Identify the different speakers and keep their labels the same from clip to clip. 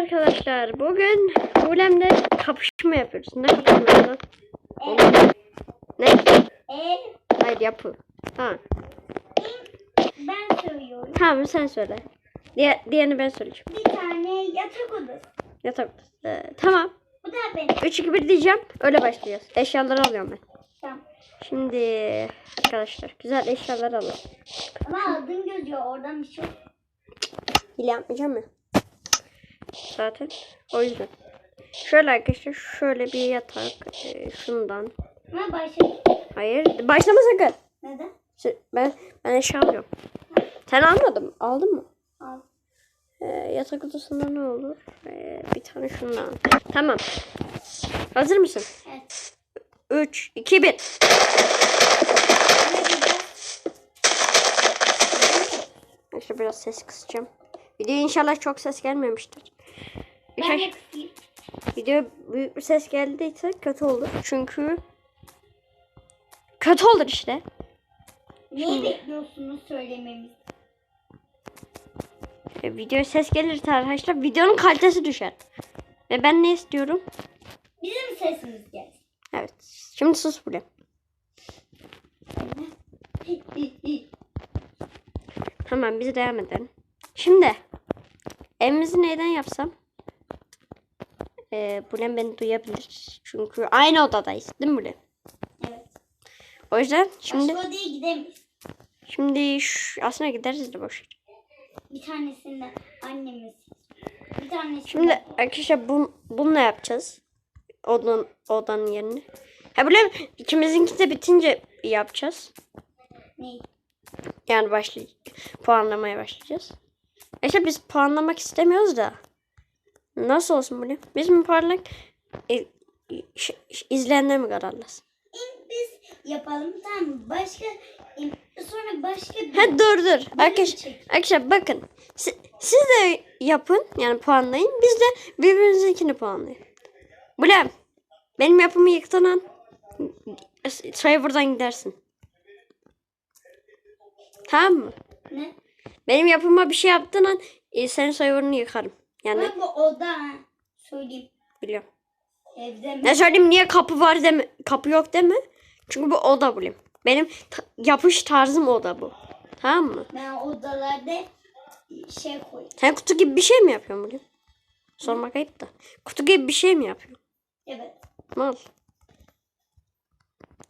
Speaker 1: arkadaşlar. Bugün Bulem'le kapışma yapıyoruz. Ne kapışması lan?
Speaker 2: El,
Speaker 1: Ne?
Speaker 2: el,
Speaker 1: Hayır yapı. Ha.
Speaker 2: ben söylüyorum.
Speaker 1: Tamam sen söyle. Diğer, diğerini ben söyleyeceğim.
Speaker 2: Bir tane yatak odası.
Speaker 1: Yatak odası. Ee, tamam.
Speaker 2: Bu da benim.
Speaker 1: 3 2 1 diyeceğim. Öyle başlayacağız. Eşyaları alıyorum ben.
Speaker 2: Tamam.
Speaker 1: Şimdi arkadaşlar güzel eşyalar alalım.
Speaker 2: Ama aldın gözüyor oradan bir şey.
Speaker 1: Hile yapmayacağım mı? Zaten o yüzden. Şöyle arkadaşlar şöyle bir yatak. e, şundan.
Speaker 2: Ama başlayalım.
Speaker 1: Hayır. Başlama sakın.
Speaker 2: Neden?
Speaker 1: Ben, ben eşya alıyorum. Sen almadın mı? Aldın mı?
Speaker 2: Al.
Speaker 1: Ee, yatak odasında ne olur? Ee, bir tane şundan. Tamam. Hazır mısın?
Speaker 2: Evet.
Speaker 1: 3, 2, 1.
Speaker 2: Ne güzel.
Speaker 1: İşte biraz ses kısacağım. Video inşallah çok ses gelmemiştir.
Speaker 2: Kısayım.
Speaker 1: video büyük bir ses geldiyse kötü olur. Çünkü kötü olur işte.
Speaker 2: Neyi bekliyorsunuz söylememiz?
Speaker 1: E, videoya ses gelirse arkadaşlar videonun kalitesi düşer. Ve ben ne istiyorum?
Speaker 2: Bizim sesimiz gelsin.
Speaker 1: Evet. Şimdi sus bile. Tamam biz devam edelim. Şimdi evimizi neyden yapsam? Ee, Bulen beni duyabilir. Çünkü aynı odadayız değil mi Bulen?
Speaker 2: evet.
Speaker 1: O yüzden şimdi
Speaker 2: Başka odaya gidemeyiz.
Speaker 1: şimdi şu, aslında gideriz de boş.
Speaker 2: Bir tanesinde annemiz. Bir tanesinde
Speaker 1: Şimdi arkadaşlar bu, bununla yapacağız. Odanın, odanın yerini. Ha Bulen ikimizinki de bitince yapacağız.
Speaker 2: Neyi?
Speaker 1: Yani başlay puanlamaya başlayacağız. İşte biz puanlamak istemiyoruz da. Nasıl olsun bunu? Biz mi puanlamak e, izleyenler mi kararlasın?
Speaker 2: İlk biz yapalım tamam mı? Başka sonra başka bir
Speaker 1: Ha dur dur. Arkadaş,
Speaker 2: çek.
Speaker 1: arkadaşlar bakın. Si- siz de yapın yani puanlayın. Biz de birbirimizinkini puanlayın. Bulem. Benim yapımı yıktın an. Server'dan gidersin. Tamam mı?
Speaker 2: ne?
Speaker 1: Benim yapıma bir şey yaptığın an e, senin server'ını yıkarım. Yani
Speaker 2: Ama bu oda. Söyleyeyim.
Speaker 1: biliyorum.
Speaker 2: Evde mi?
Speaker 1: Ne söyleyeyim niye kapı var deme. Kapı yok deme. Çünkü bu oda bulayım. Benim ta- yapış tarzım oda bu. Tamam mı?
Speaker 2: Ben odalarda şey koy.
Speaker 1: Sen kutu gibi bir şey mi yapıyorsun bugün? Sormak ayıp da. Kutu gibi bir şey mi yapıyorsun?
Speaker 2: Evet.
Speaker 1: Mal.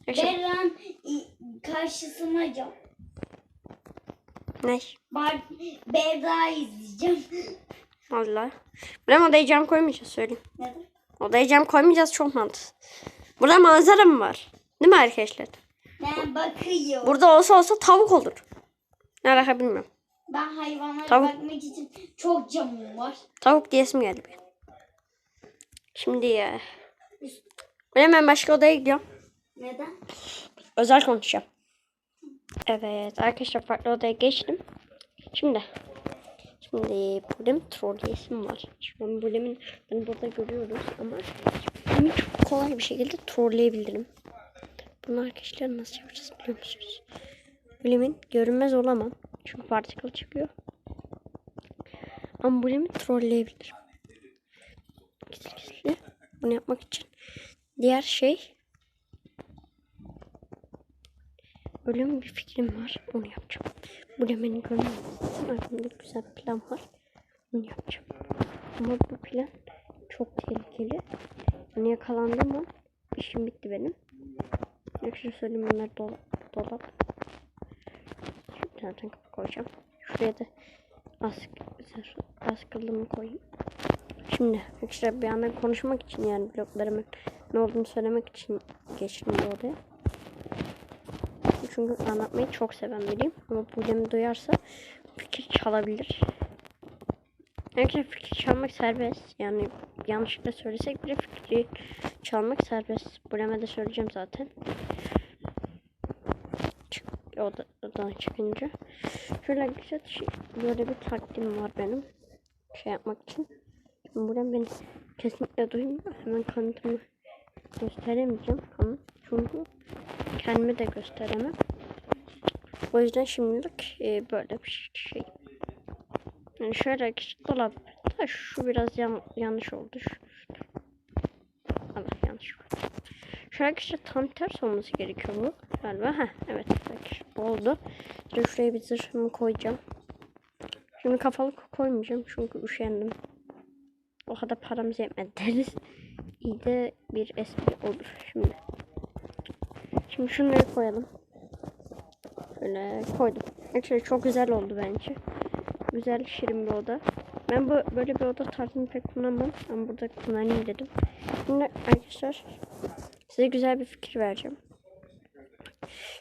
Speaker 1: Yaşa.
Speaker 2: Berran karşısına cam.
Speaker 1: Ne?
Speaker 2: Bar Berra izleyeceğim.
Speaker 1: Valla. Buraya odaya cam koymayacağız söyleyeyim.
Speaker 2: Neden?
Speaker 1: Odaya cam koymayacağız çok mantıklı. Burada manzara mı var? Değil mi arkadaşlar?
Speaker 2: Ben bakıyorum.
Speaker 1: Burada olsa olsa tavuk olur. Ne alaka bilmiyorum.
Speaker 2: ben hayvanlara
Speaker 1: Tavuk.
Speaker 2: bakmak için çok camım var.
Speaker 1: Tavuk diyesim geldi benim. Şimdi ya. Ben hemen başka odaya gidiyorum.
Speaker 2: Neden?
Speaker 1: Özel konuşacağım. Evet arkadaşlar farklı odaya geçtim. Şimdi. Şimdi Bulem trolleyesim var. Şimdi Bulem'in beni burada görüyoruz ama Bulem'i çok kolay bir şekilde trolleyebilirim. Bunu arkadaşlar nasıl yapacağız biliyor musunuz? Bulem'in görünmez olamam. Çünkü particle çıkıyor. Ama Bulem'i trolleyebilirim. Gizli gizli. Bunu yapmak için. Diğer şey Öyle bir fikrim var. Onu yapacağım. Bu da beni görmemesi için aklımda güzel bir plan var. Onu yapacağım. Ama bu plan çok tehlikeli. Yani yakalandım mı işim bitti benim. Şöyle söyleyeyim bunlar dolap. dolap. Şimdi zaten kapı koyacağım. Şuraya da ask, askılımı koyayım. Şimdi arkadaşlar bir yandan konuşmak için yani bloklarımın ne olduğunu söylemek için geçtim bu odaya. Çünkü anlatmayı çok seven biriyim. Ama Bulem'i duyarsa fikir çalabilir. Arkadaşlar fikir çalmak serbest. Yani yanlışlıkla söylesek bile fikri çalmak serbest. Bulem'e de söyleyeceğim zaten. Çık, oda, odadan çıkınca. Şöyle güzel şey, böyle bir takdim var benim. Şey yapmak için. Bulem beni kesinlikle duymuyor. Hemen kanıtımı gösteremeyeceğim ama çünkü kendimi de gösteremem. O yüzden şimdilik e, böyle bir şey. Yani şöyle küçük dolap da şu biraz yan, yanlış oldu. Allah yanlış oldu. Şu arkadaşlar tam ters olması gerekiyor bu. Galiba. Heh, evet arkadaşlar oldu. Dur şuraya bir zırhımı koyacağım. Şimdi kafalık koymayacağım çünkü üşendim. O kadar paramız yetmedi deriz. İyi de bir espri olur şimdi. Şimdi şunları koyalım. Böyle koydum. Actually çok güzel oldu bence. Güzel şirin bir oda. Ben bu böyle bir oda tarzını pek kullanmam. Ama burada kullanayım dedim. Şimdi arkadaşlar size güzel bir fikir vereceğim.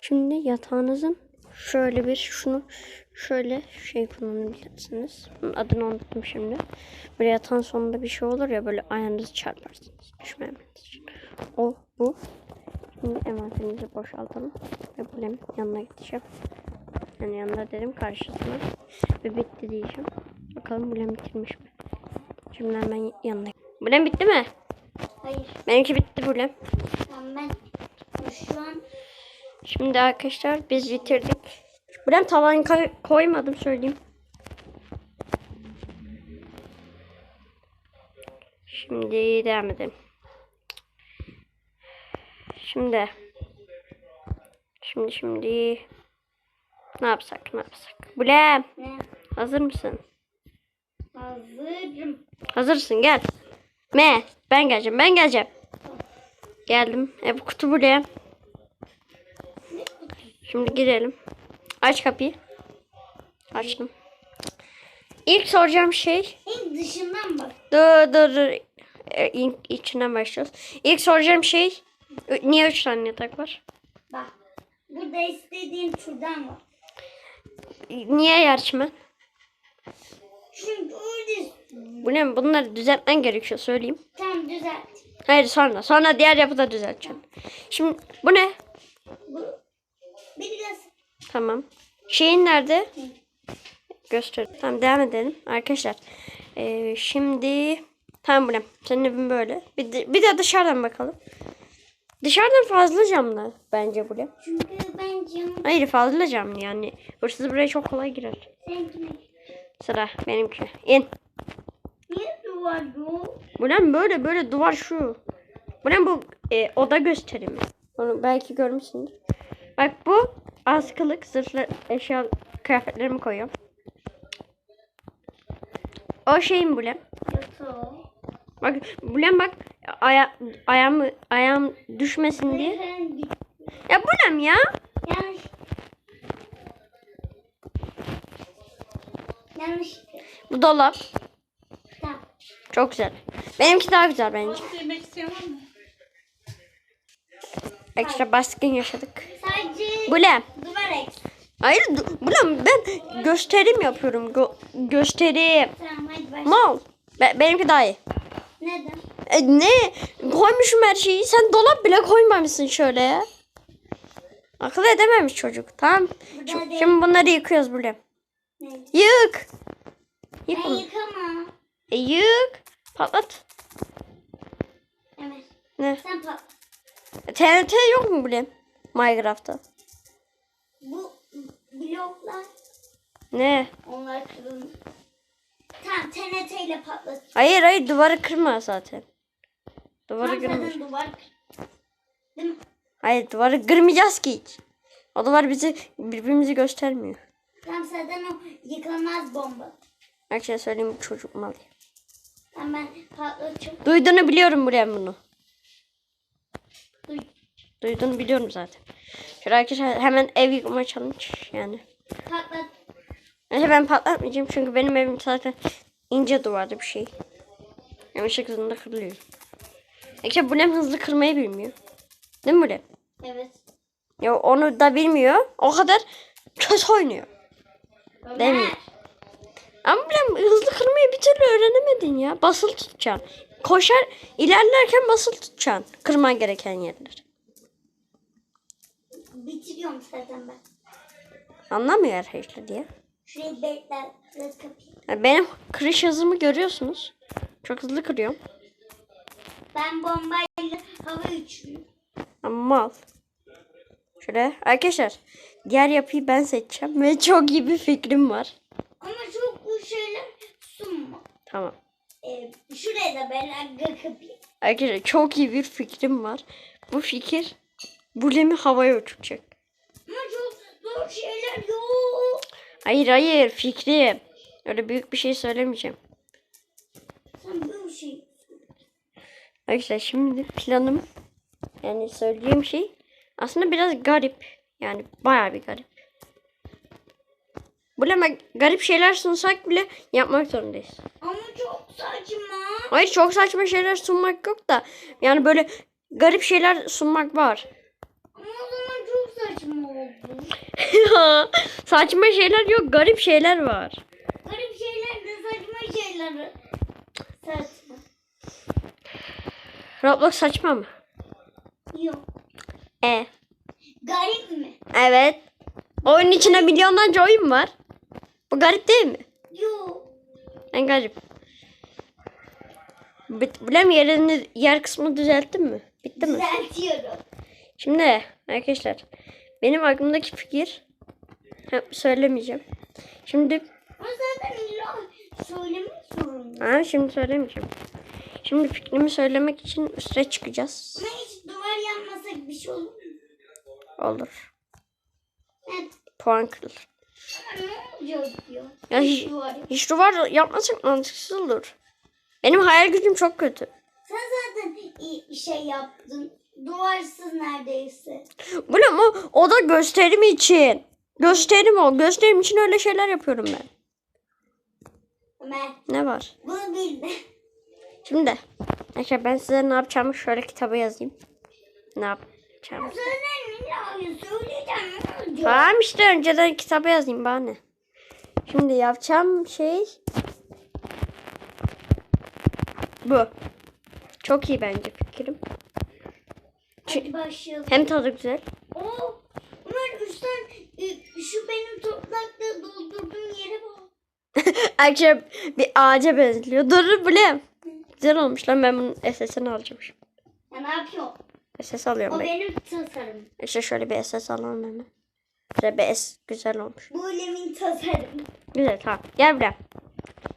Speaker 1: Şimdi yatağınızın şöyle bir şunu şöyle şey kullanabilirsiniz. Bunun adını unuttum şimdi. Böyle yatağın sonunda bir şey olur ya böyle ayağınızı çarparsınız. Düşmemeniz için. O bu. Şimdi envanterimizi boşaltalım. Ve bulemin yanına gideceğim. Yani yanına dedim karşısına. Ve bitti diyeceğim. Bakalım bulem bitirmiş mi? Şimdi hemen yanına. Bulem bitti mi?
Speaker 2: Hayır.
Speaker 1: Benimki bitti bulem.
Speaker 2: Tamam ben şu an
Speaker 1: Şimdi arkadaşlar biz bitirdik. Bulem tavan koy- koymadım söyleyeyim. Şimdi devam edelim. Şimdi. Şimdi şimdi. Ne yapsak ne yapsak. Bulem
Speaker 2: ne?
Speaker 1: hazır mısın?
Speaker 2: Hazırım.
Speaker 1: Hazırsın gel. Me ben geleceğim ben geleceğim. Geldim. E bu kutu buraya. Şimdi girelim. Aç kapıyı. Açtım. İlk soracağım şey.
Speaker 2: En dışından bak.
Speaker 1: Dur dur dur. E, içinden başlıyoruz. İlk soracağım şey. Niye üç tane yatak var?
Speaker 2: Bak. Burada istediğin türden var.
Speaker 1: Niye yarışma?
Speaker 2: Çünkü öyle
Speaker 1: Bu ne? Bunları düzeltmen gerekiyor söyleyeyim.
Speaker 2: tam düzelt.
Speaker 1: Hayır sonra. Sonra diğer yapıda düzelteceğim. Şimdi bu ne?
Speaker 2: Bu biraz
Speaker 1: Tamam. Şeyin nerede? Göster. Tamam devam edelim. Arkadaşlar. Ee, şimdi tamam bu ne? Senin evin böyle. Bir de, bir de dışarıdan bakalım. Dışarıdan fazla camlı bence bu ne?
Speaker 2: çünkü ben cam
Speaker 1: Hayır fazla camlı yani. Hırsız buraya çok kolay girer.
Speaker 2: seninkine.
Speaker 1: Sıra benimki. İn.
Speaker 2: Niye duvar yok?
Speaker 1: Bu ne böyle böyle duvar şu. Bu ne bu e, oda gösterimi. Onu belki görmüşsündür. Bak bu askılık zırhlı eşya kıyafetlerimi koyuyorum. O şeyim bu ne?
Speaker 2: Yatağı.
Speaker 1: Bak bu ne bak aya, ayağım ayağım düşmesin diye. Ya bu ne ya?
Speaker 2: Yanlış. Yanlış.
Speaker 1: Bu dolap.
Speaker 2: Tamam.
Speaker 1: Çok güzel. Benimki daha güzel bence.
Speaker 3: Yemek isteyen var mı?
Speaker 1: Ekstra baskın yaşadık.
Speaker 2: Sadece
Speaker 1: Bu ne?
Speaker 2: duvar eks.
Speaker 1: Hayır du- bu ne? Ben gösterim yapıyorum. Gö- gösterim.
Speaker 2: Tamam hadi başla.
Speaker 1: Mal. Be- benimki daha iyi. E, ne? Koymuşum her şeyi. Sen dolap bile koymamışsın şöyle. Akıl edememiş çocuk. Tamam.
Speaker 2: Burada
Speaker 1: Şimdi, şimdi bunları yıkıyoruz.
Speaker 2: Ne?
Speaker 1: Yık. Yık
Speaker 2: Ben
Speaker 1: bunu. E, yık. Patlat.
Speaker 2: Evet.
Speaker 1: Ne?
Speaker 2: Sen pat.
Speaker 1: E, TNT yok mu bile? Minecraft'ta.
Speaker 2: Bu bloklar
Speaker 1: Ne?
Speaker 2: onlar kırılmış. Tamam TNT ile patlat.
Speaker 1: Hayır hayır duvarı kırma zaten. Duvarı
Speaker 2: zaten duvar?
Speaker 1: Hayır duvarı kırmayacağız ki hiç. O duvar bizi birbirimizi göstermiyor.
Speaker 2: Tamam zaten o yıkılmaz bomba.
Speaker 1: Her şey söyleyeyim çocuk mal.
Speaker 2: Tamam ben patlatacağım.
Speaker 1: Duyduğunu biliyorum buraya bunu.
Speaker 2: Duy.
Speaker 1: Duyduğunu biliyorum zaten. Şöyle arkadaşlar hemen ev yıkma challenge yani.
Speaker 2: Patlat.
Speaker 1: Neyse ben patlatmayacağım çünkü benim evim zaten ince duvarda bir şey. Yanlış hızında kırılıyor. İşte bu nem hızlı kırmayı bilmiyor. Değil mi bu nem?
Speaker 2: Evet.
Speaker 1: Ya onu da bilmiyor. O kadar kötü oynuyor. Değil mi?
Speaker 2: Ömer.
Speaker 1: Ama bu nem hızlı kırmayı bir türlü öğrenemedin ya. Basılı tutacaksın. Koşar ilerlerken basılı tutacaksın. Kırman gereken yerler.
Speaker 2: Bitiriyorum zaten ben.
Speaker 1: Anlamıyor arkadaşlar diye.
Speaker 2: Şurayı bekler.
Speaker 1: Benim kırış hızımı görüyorsunuz. Çok hızlı kırıyorum.
Speaker 2: Ben bombayla hava uçuruyorum.
Speaker 1: Ama mal. Şöyle arkadaşlar diğer yapıyı ben seçeceğim ve çok iyi bir fikrim var.
Speaker 2: Ama çok bu şeyler sunma.
Speaker 1: Tamam.
Speaker 2: e, şuraya da ben kapayım.
Speaker 1: Arkadaşlar çok iyi bir fikrim var. Bu fikir Bulem'i havaya uçuracak.
Speaker 2: Ama çok zor şeyler yok.
Speaker 1: Hayır hayır fikrim. Öyle büyük bir şey söylemeyeceğim.
Speaker 2: Sen böyle bir şey.
Speaker 1: Arkadaşlar şimdi planım yani söyleyeceğim şey aslında biraz garip. Yani bayağı bir garip. Bulem'e garip şeyler sunsak bile yapmak zorundayız.
Speaker 2: Ama çok saçma.
Speaker 1: Hayır çok saçma şeyler sunmak yok da yani böyle garip şeyler sunmak var.
Speaker 2: Ama o zaman çok saçma oldu.
Speaker 1: saçma şeyler yok garip şeyler var.
Speaker 2: Garip şeyler de saçma şeyler. Saçma.
Speaker 1: Roblox saçma mı?
Speaker 2: Yok.
Speaker 1: E.
Speaker 2: Garip mi?
Speaker 1: Evet. Oyunun içinde milyonlarca oyun var. Bu garip değil mi?
Speaker 2: Yok.
Speaker 1: En garip. Bit- Bilem yerini, yer kısmını düzelttin mi? Bitti mi?
Speaker 2: Düzeltiyorum.
Speaker 1: Şimdi arkadaşlar benim aklımdaki fikir ha, söylemeyeceğim. Şimdi
Speaker 2: Ama zaten illa söylemek zorunda.
Speaker 1: ha, şimdi söylemeyeceğim. Şimdi fikrimi söylemek için üste çıkacağız.
Speaker 2: Ama hiç duvar yanmasak bir şey olur mu?
Speaker 1: Olur.
Speaker 2: Evet.
Speaker 1: Puan kırılır.
Speaker 2: Ama ne olacak diyor.
Speaker 1: Ya
Speaker 2: Hiç
Speaker 1: hiç,
Speaker 2: duvar.
Speaker 1: hiç duvar yapmasak mantıksız olur. Benim hayal gücüm çok kötü.
Speaker 2: Sen zaten iyi şey yaptın. Duvarsız neredeyse.
Speaker 1: Bilem o, o da gösterim için. Gösterim o. Gösterim için öyle şeyler yapıyorum ben.
Speaker 2: Ömer
Speaker 1: Ne var?
Speaker 2: bunu bilme.
Speaker 1: Şimdi arkadaşlar ben size ne yapacağımı şöyle kitaba yazayım. Ne yapacağımı.
Speaker 2: Söyler mi? Ya söyleyeceğim ne olacak?
Speaker 1: Tamam işte önceden kitaba yazayım bana ne. Şimdi yapacağım şey bu. Çok iyi bence fikrim.
Speaker 2: Hadi başlayalım.
Speaker 1: Hem tadı güzel.
Speaker 2: Oo, Ömer üstten e, şu benim toprakla doldurduğum yere bak.
Speaker 1: Arkadaşlar bir ağaca benziyor. Dur bileyim. Güzel olmuş lan ben bunun SS'ini alacağım şimdi.
Speaker 2: Ya ne yapıyor?
Speaker 1: SS alıyorum
Speaker 2: O
Speaker 1: ben.
Speaker 2: benim tasarım.
Speaker 1: İşte şöyle bir SS alalım hemen. Güzel bir S güzel olmuş.
Speaker 2: Bu Lem'in tasarım.
Speaker 1: Güzel tamam. Gel buraya.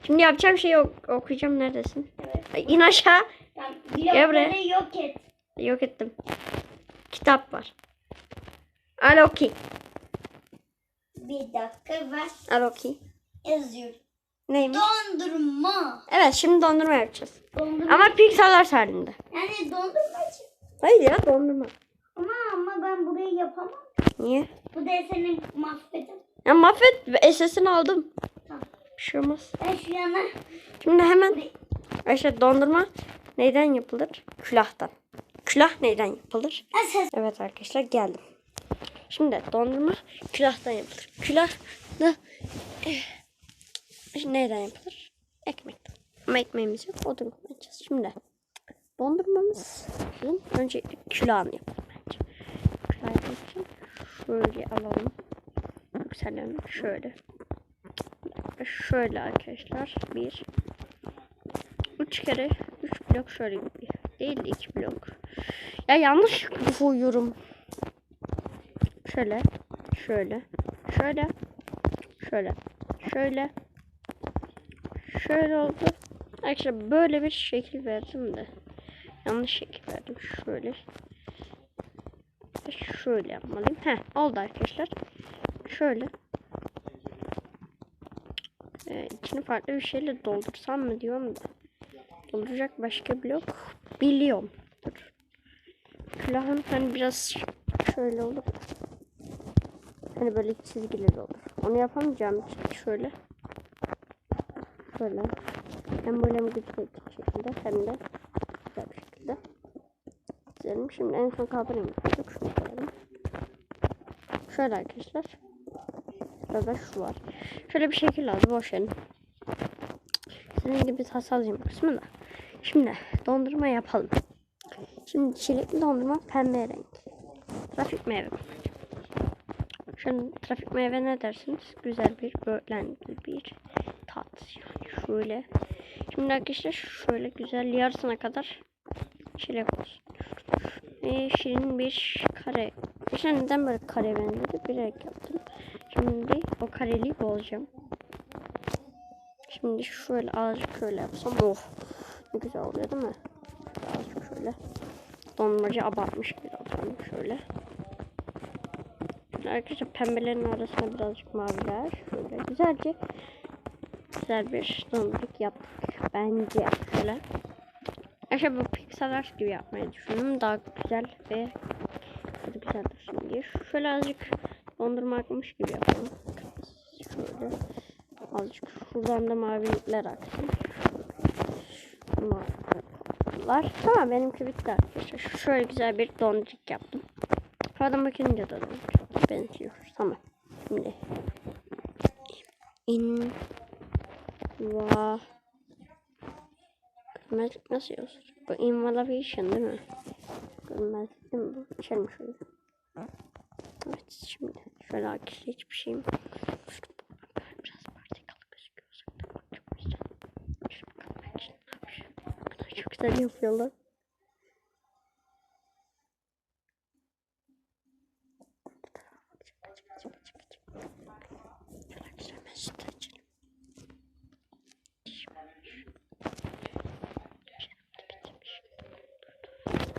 Speaker 1: Şimdi yapacağım şeyi ok- okuyacağım. Neredesin?
Speaker 2: Evet.
Speaker 1: Ay, İn aşağı.
Speaker 2: Tamam.
Speaker 1: Gel buraya.
Speaker 2: Yok et.
Speaker 1: Yok ettim. Kitap var. Al oku.
Speaker 2: Bir dakika ver.
Speaker 1: Al oku.
Speaker 2: Yazıyorum.
Speaker 1: Neymiş?
Speaker 2: Dondurma.
Speaker 1: Evet şimdi dondurma yapacağız.
Speaker 2: Dondurma.
Speaker 1: Ama pikseller halinde.
Speaker 2: Yani dondurmacı.
Speaker 1: Hayır ya dondurma.
Speaker 2: Ama ama ben burayı yapamam.
Speaker 1: Niye?
Speaker 2: Bu deseni mahvedem.
Speaker 1: Ya mahvet SS'ini aldım.
Speaker 2: Tamam.
Speaker 1: Bir şey olmaz.
Speaker 2: Ben şu yana
Speaker 1: Şimdi hemen işte dondurma neyden yapılır? Külahtan. Külah neyden yapılır?
Speaker 2: ses
Speaker 1: Evet arkadaşlar geldim. Şimdi dondurma külahtan yapılır. Külah da eh, neyden yapılır? Ekmekten. Ama ekmeğimiz yok. Odun kullanacağız. Şimdi dondurmamızın öncelikle külahını yapalım bence. Külah yapmak için şöyle alalım. Yükselelim. Şöyle. Şöyle arkadaşlar. Bir. Üç kere. Üç blok şöyle gidiyor. Değil de iki blok. Ya yanlış koyuyorum. Şöyle. Şöyle. Şöyle. Şöyle. Şöyle. Şöyle oldu. Arkadaşlar böyle bir şekil verdim de. Yanlış şekil verdim. Şöyle. Şöyle yapmalıyım. Heh oldu arkadaşlar. Şöyle. Ee, içini farklı bir şeyle doldursam mı diyorum da. Dolduracak başka blok biliyorum. Dur. Külahın hani biraz şöyle olur. Hani böyle çizgileri olur. Onu yapamayacağım için şöyle. Şöyle. Hem böyle güzel bir şekilde hem de güzel bir şekilde. Çizelim. Şimdi en son kaldırayım. Yok şunu. Şöyle arkadaşlar. Burada şu var. Şöyle bir şekil lazım. Boş verin. Senin gibi tasarlayacağım kısmı da. Şimdi dondurma yapalım. Şimdi çilekli dondurma pembe renk. Trafik meyve. Şimdi trafik meyve ne dersiniz? Güzel bir böğlenli bir tat. Yani şöyle. Şimdi arkadaşlar şöyle güzel yarısına kadar çilek olsun. Ee, şirin bir kare. İşte neden böyle kare benzedi? Bir renk yaptım. Şimdi o kareliği bozacağım. Şimdi şöyle azıcık şöyle yapsam oh ne güzel oluyor değil mi? Azıcık şöyle dondurmacı abartmış biraz şöyle. Arkadaşlar pembelerin arasına birazcık maviler şöyle güzelce güzel bir donduruk yaptık bence şöyle. Arkadaşlar bu pixel art gibi yapmayı düşündüm daha güzel ve Hadi güzel dursun diye. Şöyle azıcık dondurma akmış gibi yapalım. Şöyle azıcık şuradan da mavilikler aksın. Maviler. Tamam benimki bitti arkadaşlar. Şöyle güzel bir donduruk yaptım. Havadan bakınca da çok benziyor. Tamam. Şimdi in va Görmezlik nasıl yazılır? Bu invalation değil mi? Görmezlik değil mi bu? İçelim şöyle. Evet şimdi şöyle arkadaşlar hiçbir şeyim. Çok güzel. Şöyle bakalım ben şimdi ne yapıyor. Bunlar çok güzel yapıyorlar. Şöyle güzel ben sütü açalım.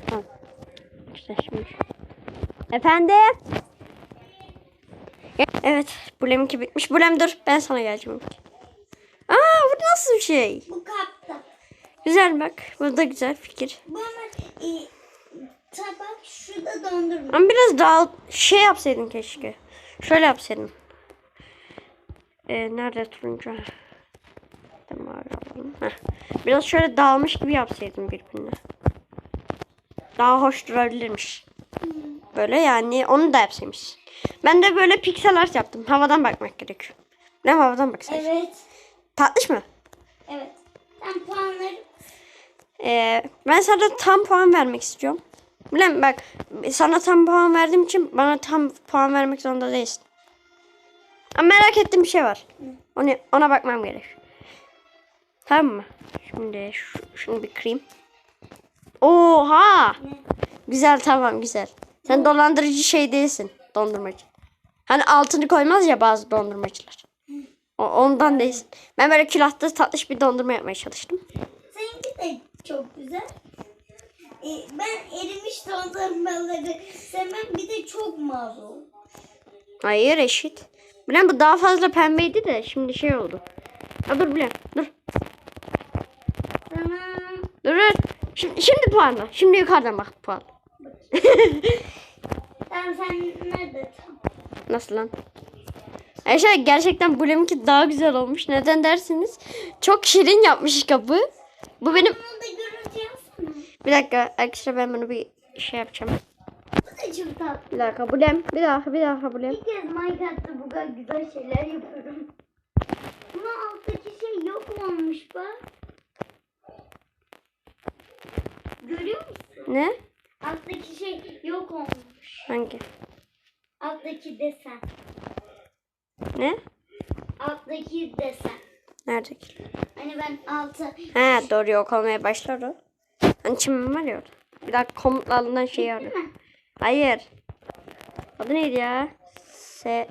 Speaker 1: Tamam. Şimdi. Efendim? Evet. Bulem'inki bitmiş. Bulem dur. Ben sana geleceğim. Aa bu nasıl bir şey?
Speaker 2: Bu kapta.
Speaker 1: Güzel bak. Bu da güzel fikir.
Speaker 2: Bu ama e, tabak şurada dondurma.
Speaker 1: Ama biraz daha şey yapsaydın keşke. Şöyle yapsaydın. Ee, nerede turuncu? Tamam abi alalım. Heh. Biraz şöyle dağılmış gibi yapsaydın birbirine. Daha hoş durabilirmiş. Böyle yani onu da yapsaymış. Ben de böyle piksel art yaptım. Havadan bakmak gerekiyor. Ne havadan bak sen.
Speaker 2: Evet.
Speaker 1: Tatlış mı?
Speaker 2: Evet. Ben puanları
Speaker 1: Ee, ben sana tam puan vermek istiyorum. Bilmem bak sana tam puan verdiğim için bana tam puan vermek zorunda değilsin. Ama merak ettiğim bir şey var. Onu, ona bakmam gerek. Tamam mı? Şimdi şu, şunu bir kırayım. Oha!
Speaker 2: ne?
Speaker 1: Güzel tamam güzel. Sen dolandırıcı şey değilsin. Dondurmacı. Hani altını koymaz ya bazı dondurmacılar. O, ondan değilsin. Ben böyle külahta tatlış bir dondurma yapmaya çalıştım.
Speaker 2: Seninki de çok güzel. E, ben erimiş dondurmaları sevmem. Bir de çok mazur.
Speaker 1: Hayır eşit. Bilen bu daha fazla pembeydi de şimdi şey oldu. Ha dur Bilen dur.
Speaker 2: Tamam.
Speaker 1: Dur dur. Şimdi, şimdi puanla. Şimdi yukarıdan bak puan.
Speaker 2: Tamam sen nerede?
Speaker 1: Nasıl lan? Arkadaşlar gerçekten Bulem'inki daha güzel olmuş. Neden dersiniz? Çok şirin yapmış kapı. Bu benim... Bir dakika arkadaşlar ben bunu bir şey yapacağım.
Speaker 2: Bu da çok tatlı.
Speaker 1: Bir dakika Bulem. Bir dakika bir dakika Bulem.
Speaker 2: İlk kez Minecraft'ta bu kadar güzel şeyler yapıyorum. Ama alttaki şey yok olmuş bak. Görüyor musun?
Speaker 1: Ne?
Speaker 2: Alttaki şey yok olmuş.
Speaker 1: Hangi?
Speaker 2: Alttaki desen.
Speaker 1: Ne?
Speaker 2: Alttaki desen.
Speaker 1: Neredeki?
Speaker 2: Hani ben altı
Speaker 1: He doğru yok olmaya başladı. Hani çimim var ya orada. Bir dakika komutlarından şey arıyor.
Speaker 2: mi?
Speaker 1: Hayır. Adı neydi ya? Se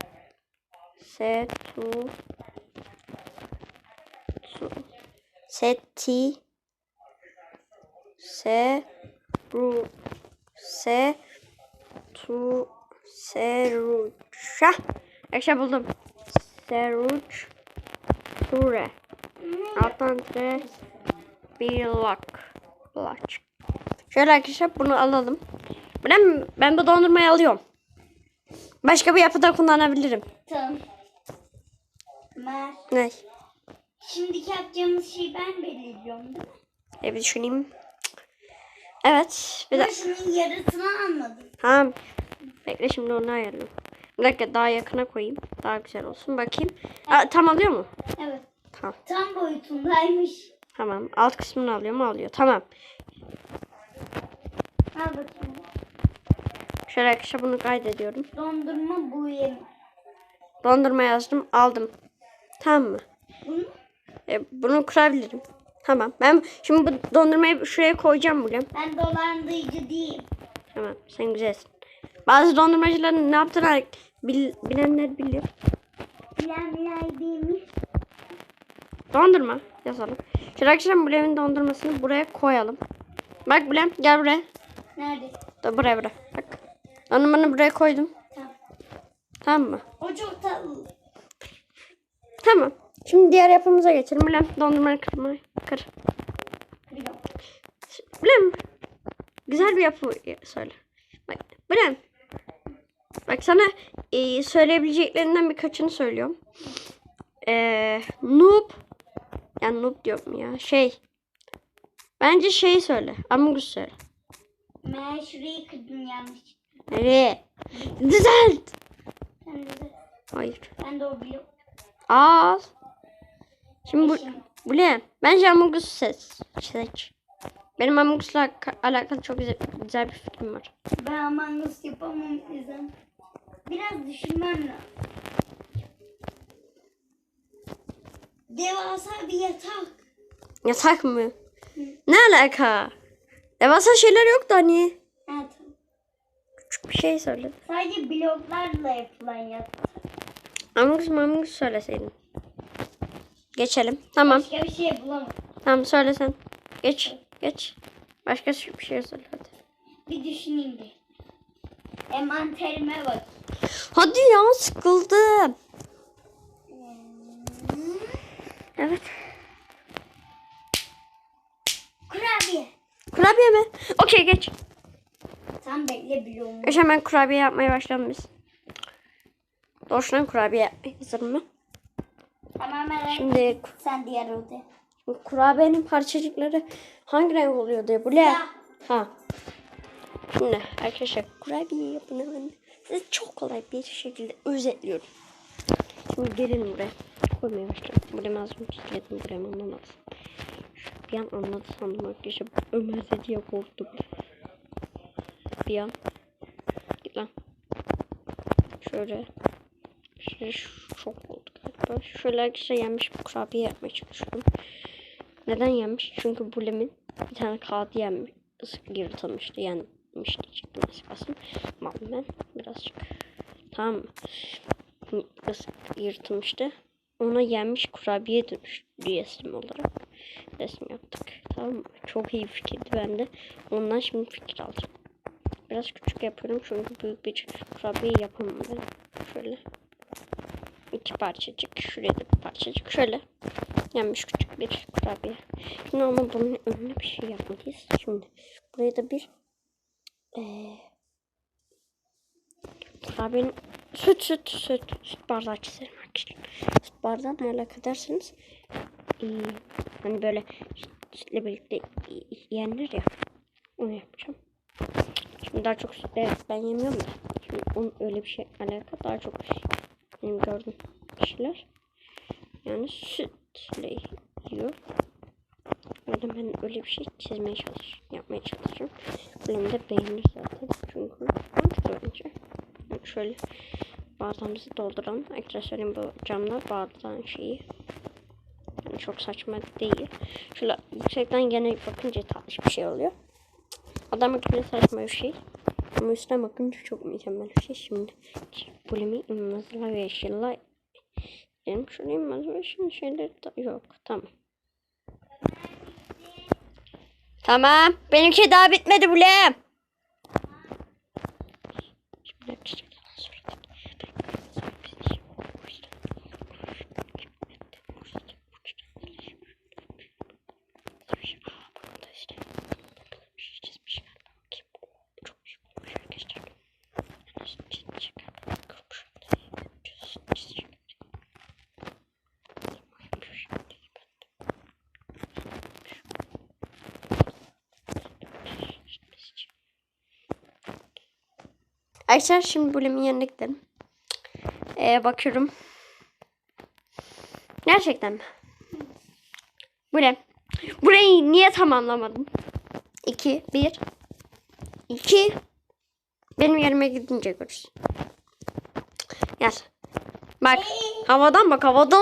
Speaker 1: Se tu tu Seti Se Ru Se Tu Seruça Arkadaşlar buldum. Seruç Ture Alttan tire Bilak Blaç Şöyle arkadaşlar bunu alalım. Ben, ben bu dondurmayı alıyorum. Başka bir yapıda kullanabilirim.
Speaker 2: Tamam. Mer.
Speaker 1: Ne?
Speaker 2: Şimdiki yapacağımız şeyi ben belirliyorum değil mi?
Speaker 1: E bir düşüneyim. Evet. Bir dakika.
Speaker 2: şunun yarısını anladım.
Speaker 1: Tamam. Bekle şimdi onu ayarlıyorum. Bir dakika daha yakına koyayım. Daha güzel olsun. Bakayım. Aa, tam alıyor mu?
Speaker 2: Evet.
Speaker 1: Tamam.
Speaker 2: Tam boyutundaymış.
Speaker 1: Tamam. Alt kısmını alıyor mu? Alıyor. Tamam.
Speaker 2: Al bakayım.
Speaker 1: Şöyle arkadaşlar bunu kaydediyorum.
Speaker 2: Dondurma bu.
Speaker 1: Dondurma yazdım. Aldım. Tamam mı?
Speaker 2: Bunu
Speaker 1: E, bunu kurabilirim. Tamam. Ben şimdi bu dondurmayı şuraya koyacağım buraya.
Speaker 2: ben dolandırıcı değilim.
Speaker 1: Tamam. Sen güzelsin. Bazı dondurmacıların ne yaptığını bil- bilenler bilir.
Speaker 2: Bilen bilen bilmiş.
Speaker 1: Dondurma yazalım. Şimdi arkadaşlar Bulem'in dondurmasını buraya koyalım. Bak Bulem gel buraya.
Speaker 2: Nerede?
Speaker 1: Da buraya buraya. Bak. Dondurmanı buraya koydum.
Speaker 2: Tamam.
Speaker 1: Tamam mı?
Speaker 2: O çok tatlı.
Speaker 1: Tamam. Şimdi diğer yapımıza geçelim. Bulem dondurmanı kırma. Kır. Bulem. Güzel bir yapı söyle. Bak Bulem. Bak sana e, söyleyebileceklerinden birkaçını söylüyorum. Ee, noob. Yani noob diyorum ya. Şey. Bence şey söyle. Amugus söyle.
Speaker 2: Ben şurayı kırdım yanlış.
Speaker 1: Nereye? Düzelt. Hayır.
Speaker 2: ben de o biliyorum.
Speaker 1: Al. Şimdi bu, bu ne? Bence Amugus seç. seç. Benim Amugus'la ka- alakalı çok güzel, güzel bir fikrim var.
Speaker 2: Ben aman nasıl yapamam izin. Biraz düşünmem lazım. Devasa bir yatak.
Speaker 1: Yatak mı? Ne alaka? Devasa şeyler yok da hani.
Speaker 2: Evet.
Speaker 1: Küçük bir şey söyle.
Speaker 2: Sadece bloklarla yapılan yatak.
Speaker 1: Amugus Mamugus söyleseydin. Geçelim. Tamam.
Speaker 2: Başka bir şey bulamadım.
Speaker 1: Tamam söyle sen. Geç. Geç. Başka bir şey söyle hadi.
Speaker 2: Bir düşüneyim bir. Envanterime bak.
Speaker 1: Hadi ya sıkıldım. Evet.
Speaker 2: Kurabiye.
Speaker 1: Kurabiye mi? Okey geç.
Speaker 2: Tam bekle bloğumu.
Speaker 1: Geç hemen kurabiye yapmaya başlayalım biz. Doğuştan kurabiye yapmaya hazır mı?
Speaker 2: Tamam ben
Speaker 1: Şimdi
Speaker 2: sen diğer odaya.
Speaker 1: kurabiyenin parçacıkları hangi renk oluyor diye bu ne? Ha. Şimdi arkadaşlar kurabiye yapın hemen. Size çok kolay bir şekilde özetliyorum. Şimdi gelin buraya. Koymaya başlayalım. Buraya az önce kilitledim. Buraya anlamaz. Bir an anladı sandım arkadaşlar. Ömer de diye korktum. Bir an. Git lan. Şöyle. Şöyle çok oldu galiba. Şöyle arkadaşlar yenmiş bir kurabiye yapmaya çalışıyorum. Neden yenmiş? Çünkü bulemin bir tane kağıdı yenmiş. Yırtılmıştı. Yenmiş diyecektim. Kalsın. Mal ben birazcık. Tamam mı? Yırtılmıştı. Ona yenmiş kurabiye dönüştü resim olarak. Resim yaptık. Tamam mı? Çok iyi fikirdi bende. Ondan şimdi fikir alacağım. Biraz küçük yapıyorum çünkü büyük bir kurabiye yapamam ben. Şöyle. İki parçacık. Şuraya da bir parçacık. Şöyle. Yenmiş küçük bir kurabiye. Şimdi ama bunun önüne bir şey yapmalıyız. Şimdi buraya da bir eee kurabiyenin süt süt süt süt bardağı çizelim arkadaşlar. Süt bardağı ne alaka derseniz eee, hani böyle sütle birlikte yenir ya onu yapacağım. Şimdi daha çok sütle ben yemiyorum da. Şimdi onun öyle bir şey alaka daha çok benim gördüğüm kişiler yani sütle yiyor. O ben öyle bir şey çizmeye çalış, yapmaya çalışıyorum. Benim de beğenir zaten. Çünkü mantıklı bence. Yani şöyle bardağımızı dolduralım. Arkadaşlar söyleyeyim bu camlar bardağın şeyi. Yani çok saçma değil. Şöyle yüksekten gene bakınca tatlış bir şey oluyor. Adam bakınca saçma bir şey. Ama üstten bakınca çok mükemmel bir şey. Şimdi bulimi imazla ve yeşille benim şuraya yeşil şeyleri de yok. Tamam. Tamam. Benimki daha bitmedi bile. Şimdi arkadaşlar yalan söyledik. Arkadaşlar şimdi yanına gidelim. Ee, bakıyorum. Gerçekten mi? Bule. Burayı niye tamamlamadın? 2, 1, 2. Benim yerime gidince görürsün. Gel. Bak. Havadan bak havadan.